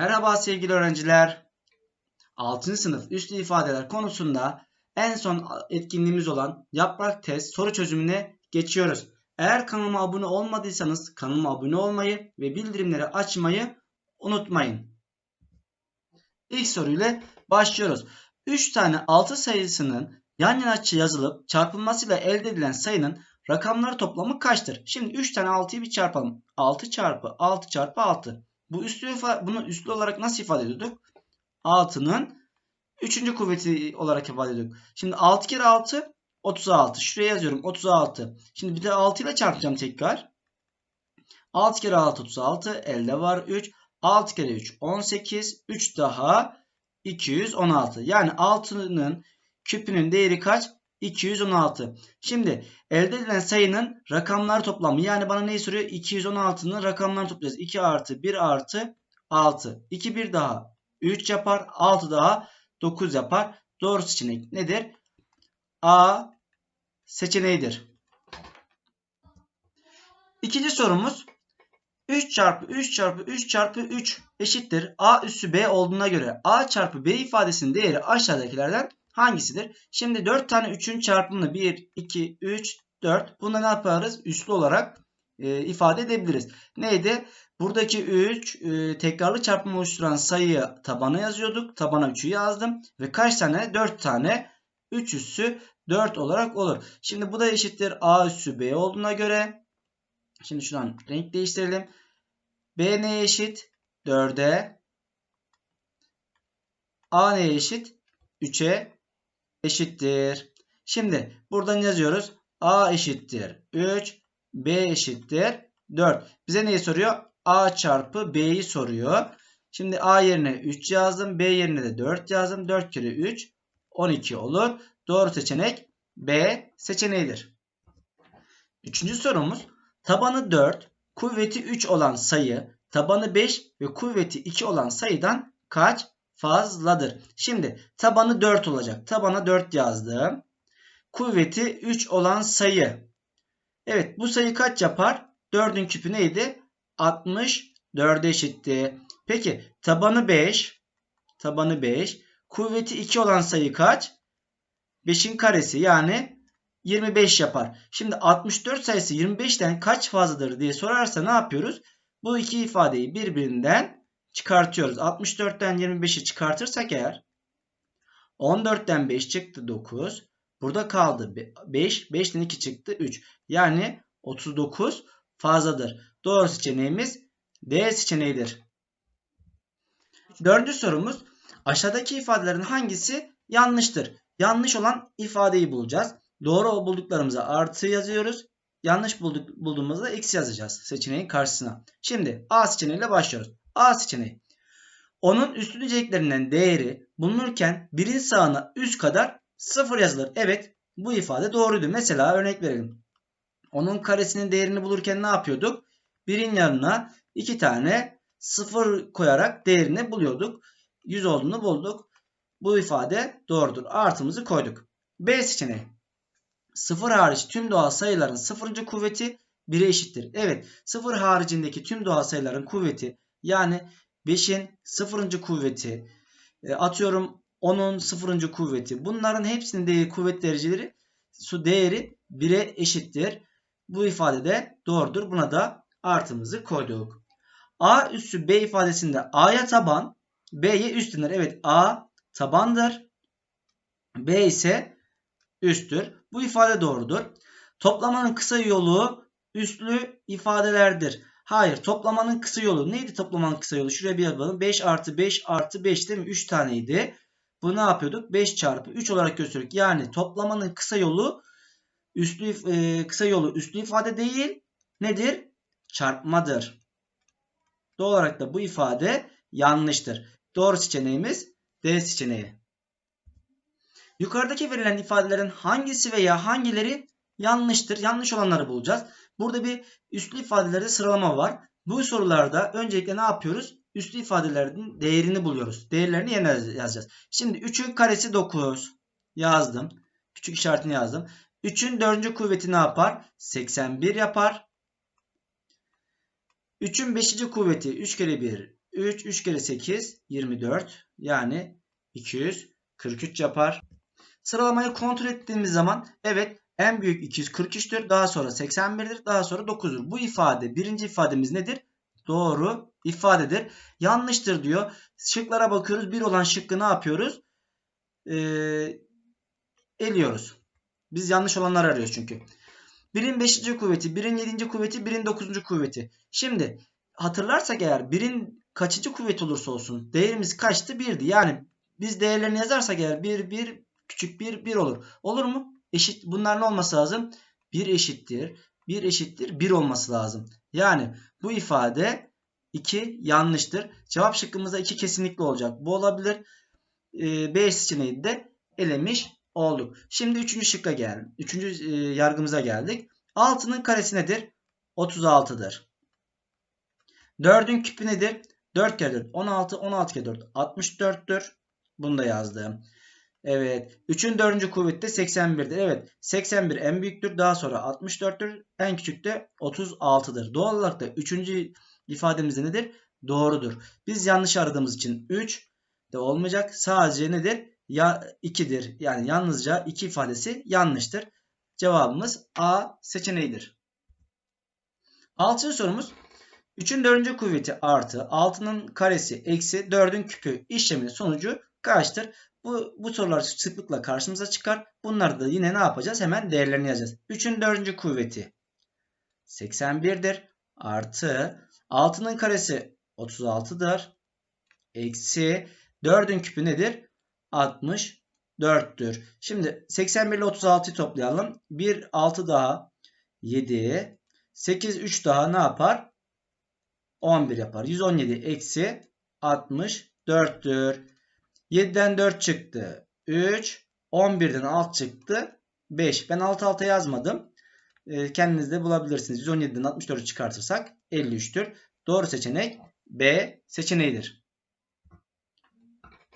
Merhaba sevgili öğrenciler. 6. sınıf üslü ifadeler konusunda en son etkinliğimiz olan yaprak test soru çözümüne geçiyoruz. Eğer kanalıma abone olmadıysanız kanalıma abone olmayı ve bildirimleri açmayı unutmayın. İlk soruyla başlıyoruz. 3 tane 6 sayısının yan yana yazılıp çarpılmasıyla elde edilen sayının rakamları toplamı kaçtır? Şimdi 3 tane 6'yı bir çarpalım. 6 çarpı 6 çarpı 6. Bu üslü bunu üslü olarak nasıl ifade ediyorduk? 6'nın 3. kuvveti olarak ifade ediyorduk. Şimdi 6 kere 6 36. Şuraya yazıyorum 36. Şimdi bir de 6 ile çarpacağım tekrar. 6 kere 6 36. Elde var 3. 6 kere 3 18. 3 daha 216. Yani 6'nın küpünün değeri kaç? 216. Şimdi elde edilen sayının rakamlar toplamı. Yani bana neyi soruyor? 216'nın rakamlarını toplayacağız. 2 artı 1 artı 6. 2 1 daha 3 yapar. 6 daha 9 yapar. Doğru seçenek nedir? A seçeneğidir. İkinci sorumuz 3 çarpı 3 çarpı 3 çarpı 3 eşittir. A üssü B olduğuna göre A çarpı B ifadesinin değeri aşağıdakilerden hangisidir? Şimdi 4 tane 3'ün çarpımını 1, 2, 3, 4. Bunu ne yaparız? Üslü olarak e, ifade edebiliriz. Neydi? Buradaki 3 e, tekrarlı çarpımı oluşturan sayıyı tabana yazıyorduk. Tabana 3'ü yazdım. Ve kaç tane? 4 tane 3 üssü 4 olarak olur. Şimdi bu da eşittir A üssü B olduğuna göre. Şimdi şuradan renk değiştirelim. B neye eşit? 4'e. A neye eşit? 3'e eşittir. Şimdi buradan yazıyoruz. A eşittir 3. B eşittir 4. Bize neyi soruyor? A çarpı B'yi soruyor. Şimdi A yerine 3 yazdım. B yerine de 4 yazdım. 4 kere 3 12 olur. Doğru seçenek B seçeneğidir. Üçüncü sorumuz. Tabanı 4, kuvveti 3 olan sayı, tabanı 5 ve kuvveti 2 olan sayıdan kaç fazladır. Şimdi tabanı 4 olacak. Tabana 4 yazdım. Kuvveti 3 olan sayı. Evet bu sayı kaç yapar? 4'ün küpü neydi? 64'e eşitti. Peki tabanı 5. Tabanı 5. Kuvveti 2 olan sayı kaç? 5'in karesi yani 25 yapar. Şimdi 64 sayısı 25'ten kaç fazladır diye sorarsa ne yapıyoruz? Bu iki ifadeyi birbirinden çıkartıyoruz. 64'ten 25'i çıkartırsak eğer 14'ten 5 çıktı 9. Burada kaldı 5. 5'ten 2 çıktı 3. Yani 39 fazladır. Doğru seçeneğimiz D seçeneğidir. Dördüncü sorumuz. Aşağıdaki ifadelerin hangisi yanlıştır? Yanlış olan ifadeyi bulacağız. Doğru bulduklarımıza artı yazıyoruz. Yanlış bulduk, bulduğumuzda eksi yazacağız seçeneğin karşısına. Şimdi A seçeneğiyle başlıyoruz. A seçeneği. Onun üstü niceliklerinden değeri bulunurken birin sağına üst kadar sıfır yazılır. Evet bu ifade doğruydu. Mesela örnek verelim. Onun karesinin değerini bulurken ne yapıyorduk? Birin yanına iki tane sıfır koyarak değerini buluyorduk. 100 olduğunu bulduk. Bu ifade doğrudur. Artımızı koyduk. B seçeneği. Sıfır hariç tüm doğal sayıların sıfırıncı kuvveti 1'e eşittir. Evet sıfır haricindeki tüm doğal sayıların kuvveti yani 5'in sıfırıncı kuvveti e, atıyorum 10'un sıfırıncı kuvveti bunların hepsinin değeri kuvvet dereceleri su değeri 1'e eşittir. Bu ifade de doğrudur. Buna da artımızı koyduk. A üssü B ifadesinde A'ya taban B'ye üst denir. Evet A tabandır. B ise üsttür. Bu ifade doğrudur. Toplamanın kısa yolu üstlü ifadelerdir. Hayır toplamanın kısa yolu. Neydi toplamanın kısa yolu? Şuraya bir yapalım. 5 artı 5 artı 5 değil mi? 3 taneydi. Bu ne yapıyorduk? 5 çarpı 3 olarak gösteriyorduk. Yani toplamanın kısa yolu üslü, e, kısa yolu üslü ifade değil. Nedir? Çarpmadır. Doğal olarak da bu ifade yanlıştır. Doğru seçeneğimiz D seçeneği. Yukarıdaki verilen ifadelerin hangisi veya hangileri yanlıştır? Yanlış olanları bulacağız. Burada bir üslü ifadelerde sıralama var. Bu sorularda öncelikle ne yapıyoruz? Üslü ifadelerin değerini buluyoruz. Değerlerini yerine yazacağız. Şimdi 3'ün karesi 9 yazdım. Küçük işaretini yazdım. 3'ün 4. kuvveti ne yapar? 81 yapar. 3'ün 5. kuvveti 3 kere 1 3, 3 kere 8, 24. Yani 243 yapar. Sıralamayı kontrol ettiğimiz zaman evet en büyük 243'tür. Daha sonra 81'dir. Daha sonra 9'dur. Bu ifade birinci ifademiz nedir? Doğru ifadedir. Yanlıştır diyor. Şıklara bakıyoruz. Bir olan şıkkı ne yapıyoruz? Ee, eliyoruz. Biz yanlış olanlar arıyoruz çünkü. Birin 5. kuvveti, birin 7. kuvveti, birin 9. kuvveti. Şimdi hatırlarsak eğer birin kaçıncı kuvvet olursa olsun değerimiz kaçtı? 1'di. Yani biz değerlerini yazarsak eğer 1, 1, küçük 1, 1 olur. Olur mu? Eşit. Bunlar ne olması lazım? 1 eşittir. 1 eşittir 1 olması lazım. Yani bu ifade 2 yanlıştır. Cevap şıkkımızda 2 kesinlikle olacak. Bu olabilir. Ee, B seçeneği de elemiş olduk. Şimdi 3. şıkka geldik. 3. E, yargımıza geldik. 6'nın karesi nedir? 36'dır. 4'ün küpü nedir? 4 kere 4 16 16 kere 4 64'tür. Bunu da yazdım. Evet. 3'ün 4. kuvveti de 81'dir. Evet. 81 en büyüktür. Daha sonra 64'tür. En küçük de 36'dır. Doğal olarak da 3. ifademiz de nedir? Doğrudur. Biz yanlış aradığımız için 3 de olmayacak. Sadece nedir? Ya 2'dir. Yani yalnızca 2 ifadesi yanlıştır. Cevabımız A seçeneğidir. 6. sorumuz 3'ün 4. kuvveti artı 6'nın karesi eksi 4'ün küpü işleminin sonucu kaçtır? Bu, bu sorular sıklıkla karşımıza çıkar. Bunları da yine ne yapacağız? Hemen değerlerini yazacağız. 3'ün 4. kuvveti 81'dir. Artı 6'nın karesi 36'dır. Eksi 4'ün küpü nedir? 64'tür. Şimdi 81 ile 36'yı toplayalım. 1 6 daha 7 8 3 daha ne yapar? 11 yapar. 117 eksi 64'tür. 7'den 4 çıktı. 3. 11'den 6 çıktı. 5. Ben alt alta yazmadım. Ee, kendiniz de bulabilirsiniz. 117'den 64'ü çıkartırsak 53'tür. Doğru seçenek B seçeneğidir.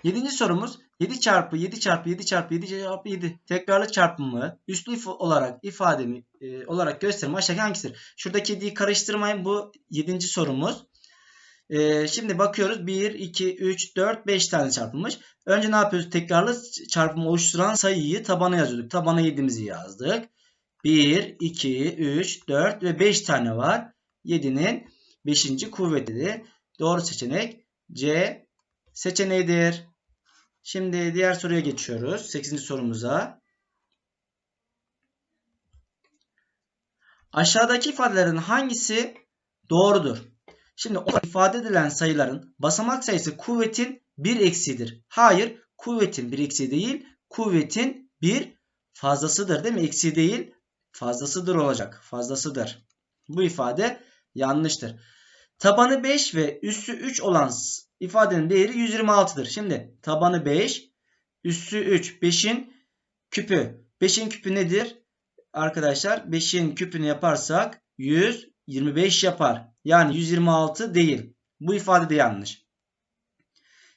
7. sorumuz 7 çarpı 7 çarpı 7 çarpı 7 çarpı 7 tekrarlı çarpımı üslü if olarak ifademi e, olarak gösterme aşağıdaki hangisidir? Şuradaki 7'yi karıştırmayın. Bu 7. sorumuz. E, şimdi bakıyoruz. 1, 2, 3, 4, 5 tane çarpılmış. Önce ne yapıyoruz? Tekrarlı çarpımı oluşturan sayıyı tabana yazıyorduk. Tabana 7'mizi yazdık. 1, 2, 3, 4 ve 5 tane var. 7'nin 5. kuvvetidir. Doğru seçenek C seçeneğidir. Şimdi diğer soruya geçiyoruz. 8. sorumuza. Aşağıdaki ifadelerin hangisi doğrudur? Şimdi o ifade edilen sayıların basamak sayısı kuvvetin bir eksiğidir. Hayır, kuvvetin bir eksiği değil, kuvvetin bir fazlasıdır değil mi? Eksiği değil, fazlasıdır olacak. Fazlasıdır. Bu ifade yanlıştır. Tabanı 5 ve üssü 3 olan ifadenin değeri 126'dır. Şimdi tabanı 5, üssü 3. 5'in küpü. 5'in küpü nedir? Arkadaşlar 5'in küpünü yaparsak 125 yapar. Yani 126 değil. Bu ifade de yanlış.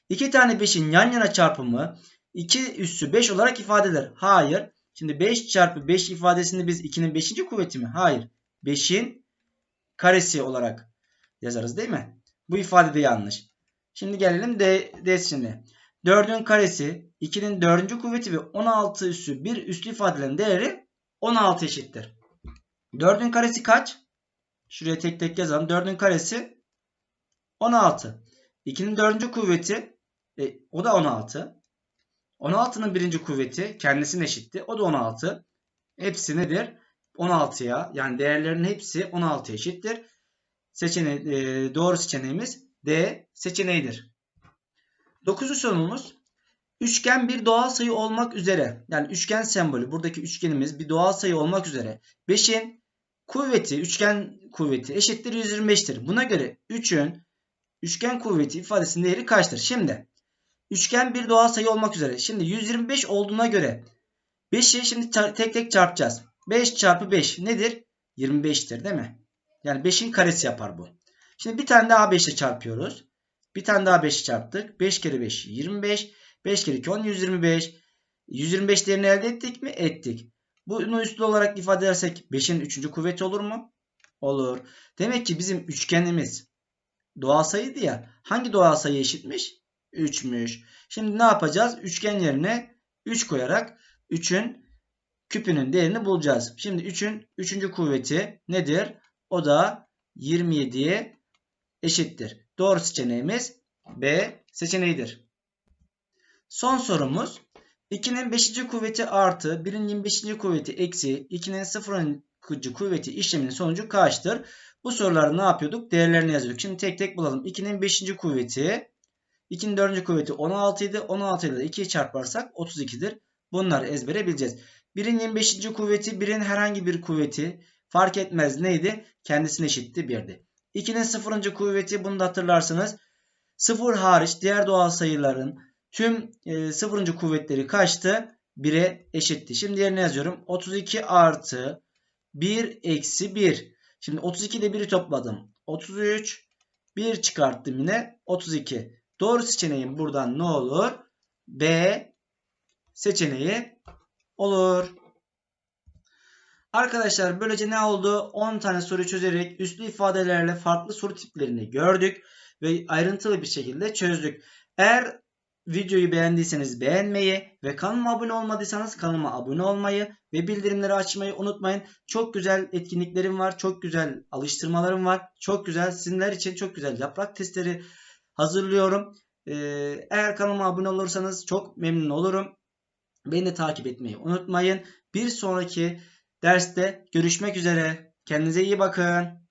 2 tane 5'in yan yana çarpımı 2 üssü 5 olarak ifade eder. Hayır. Şimdi 5 çarpı 5 ifadesini biz 2'nin 5. kuvveti mi? Hayır. 5'in karesi olarak yazarız değil mi? Bu ifade de yanlış. Şimdi gelelim D, D şimdi. 4'ün karesi 2'nin 4. kuvveti ve 16 üssü bir üslü ifadelerin değeri 16 eşittir. 4'ün karesi kaç? Şuraya tek tek yazalım. 4'ün karesi 16. 2'nin 4. kuvveti e, o da 16. 16'nın 1. kuvveti kendisine eşitti. O da 16. Hepsi nedir? 16'ya yani değerlerin hepsi 16 eşittir. Seçene e, doğru seçeneğimiz D seçeneğidir. Dokuzuncu sorumuz. Üçgen bir doğal sayı olmak üzere yani üçgen sembolü buradaki üçgenimiz bir doğal sayı olmak üzere 5'in kuvveti üçgen kuvveti eşittir 125'tir. Buna göre 3'ün üçgen kuvveti ifadesinin değeri kaçtır? Şimdi üçgen bir doğal sayı olmak üzere. Şimdi 125 olduğuna göre 5'i şimdi tek tek çarpacağız. 5 çarpı 5 nedir? 25'tir değil mi? Yani 5'in karesi yapar bu. Şimdi bir tane daha 5 ile çarpıyoruz. Bir tane daha 5 çarptık. 5 kere 5 25. 5 kere 2 10 125. 125 değerini elde ettik mi? Ettik. Bunu üstlü olarak ifade edersek 5'in 3. kuvveti olur mu? Olur. Demek ki bizim üçgenimiz doğal sayıydı ya. Hangi doğal sayı eşitmiş? 3'müş. Şimdi ne yapacağız? Üçgen yerine 3 koyarak 3'ün küpünün değerini bulacağız. Şimdi 3'ün 3. kuvveti nedir? O da 27'ye eşittir. Doğru seçeneğimiz B seçeneğidir. Son sorumuz 2'nin 5. kuvveti artı 1'in 25. kuvveti eksi 2'nin 0. kuvveti işleminin sonucu kaçtır? Bu soruları ne yapıyorduk? Değerlerini yazıyorduk. Şimdi tek tek bulalım. 2'nin 5. kuvveti 2'nin 4. kuvveti 16 idi. 16 ile 2'yi çarparsak 32'dir. Bunları ezbere bileceğiz. 1'in 25. kuvveti 1'in herhangi bir kuvveti fark etmez neydi? Kendisine eşitti 1'di. 2'nin 0. kuvveti bunu da hatırlarsınız. 0 hariç diğer doğal sayıların tüm e, 0. kuvvetleri kaçtı? 1'e eşitti. Şimdi yerine yazıyorum. 32 artı 1 eksi 1. Şimdi 32 ile 1'i topladım. 33. 1 çıkarttım yine. 32. Doğru seçeneğim buradan ne olur? B seçeneği olur. Arkadaşlar böylece ne oldu? 10 tane soru çözerek üslü ifadelerle farklı soru tiplerini gördük ve ayrıntılı bir şekilde çözdük. Eğer videoyu beğendiyseniz beğenmeyi ve kanalıma abone olmadıysanız kanalıma abone olmayı ve bildirimleri açmayı unutmayın. Çok güzel etkinliklerim var. Çok güzel alıştırmalarım var. Çok güzel sizler için çok güzel yaprak testleri hazırlıyorum. Ee, eğer kanalıma abone olursanız çok memnun olurum. Beni de takip etmeyi unutmayın. Bir sonraki derste görüşmek üzere. Kendinize iyi bakın.